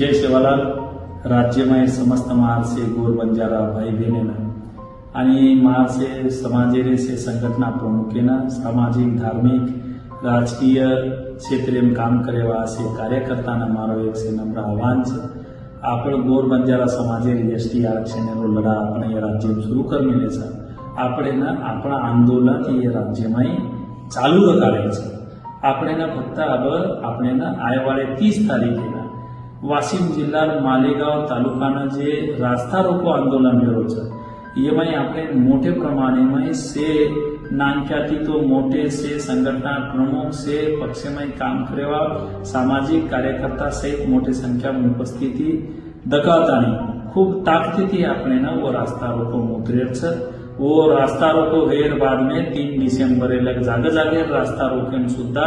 જેસે વાલા રાજ્યમાં એ समस्त марસે ગોરબંજારા ભાઈ ભીનેના અને марસે સમાજે રહેશે संघटना પૂનકેના સામાજિક ધાર્મિક રાજકીય ક્ષેત્રે કામ કરે વાસે કાર્યકર્તાના મારો એક સે નમ્ર આહવાન છે આપણો ગોરબંજારા સમાજે રહેશે ટી આરક્ષણનો લડ આપણે રાજ્યમાં શરૂ કરમીલે છે આપણે આ આપણું આંદોલન એ રાજ્યમાં ચાલુ કરે છે આપણેના પક્તાબ આપણેના આયવાળે 30 તારીખે वाशिम जिल्हा मालेगाव तालुकानं जे रास्ता रोको आंदोलन घडवचं येमा आपले मोठे प्रमाणे से नानक्या तो मोठे से संघटना प्रमुख से पक्षमय काम करेवा सामाजिक कार्यकर्ता सहित मोठे संख्या में उपस्थिती दखाताने खूप ताकदी आपले ना वो रास्ता रोको मुद्रेर वो रास्ता रोको हेर बाद में तीन डिसेंबर लग जागे जागे रास्ता रोकेन सुद्धा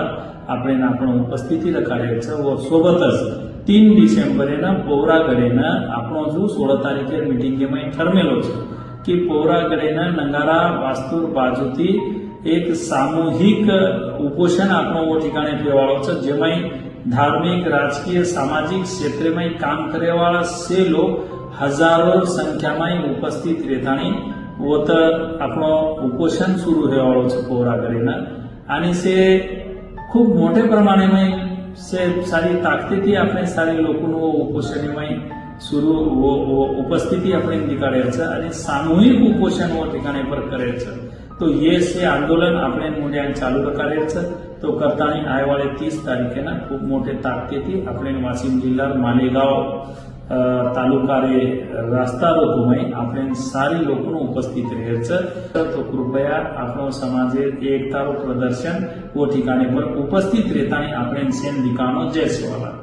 आपले ना आपण उपस्थिती दखाडायचं व सोबतच 3 ડિસેમ્બર એના પોરાગડેના આપણો જો 16 તારીખે મીટિંગ કેમાં એ ઠરમેલો છે કે પોરાગડેના નંગારા વાસ્તુર બાજુતી એક સામૂહિક ઉપોષણ આપણોો ઠકાણે પેરવાળો છે જેમાંય ધાર્મિક રાજકીય સામાજિક ક્ષેત્રેમાંય કામ કરેવાળા સેલો હજારો સંખ્યામાં ઉપસ્થિત રહેતાણી પોતા આપણો ઉપોષણ શરૂ હેવાળો છે પોરાગડેના અને સે ખૂબ મોટે પ્રમાણેમાં से સારી તાકતીથી આપણે સારી લોકોનો ઉપોષણમાં સુરુ ઉપસ્થિતિ આપણે નીકાળેલ છે અને સામૂહિક ઉપોષણો ઠેકાણે પર કરેલ છે તો એ છે આંદોલન આપણે મૂલ્યાંકન ચાલુ કરેલ છે તો કરતાની આયવાળી ત્રીસ તારીખેના ખૂબ મોટે તાકતીથી આપણે વાસીમ જિલ્લા માલેગાંવ અ તાલુ કાર્ય રાસ્તા રોપમે આપણ સારી લોકનો ઉપસ્થિત રહેછ તો કૃપયા આપણો સમાજે એકતાનો પ્રદર્શન કો ઠીકાણે પર ઉપસ્થિત રહેતા આપણ સેમ ઢિકાણો જેસાવા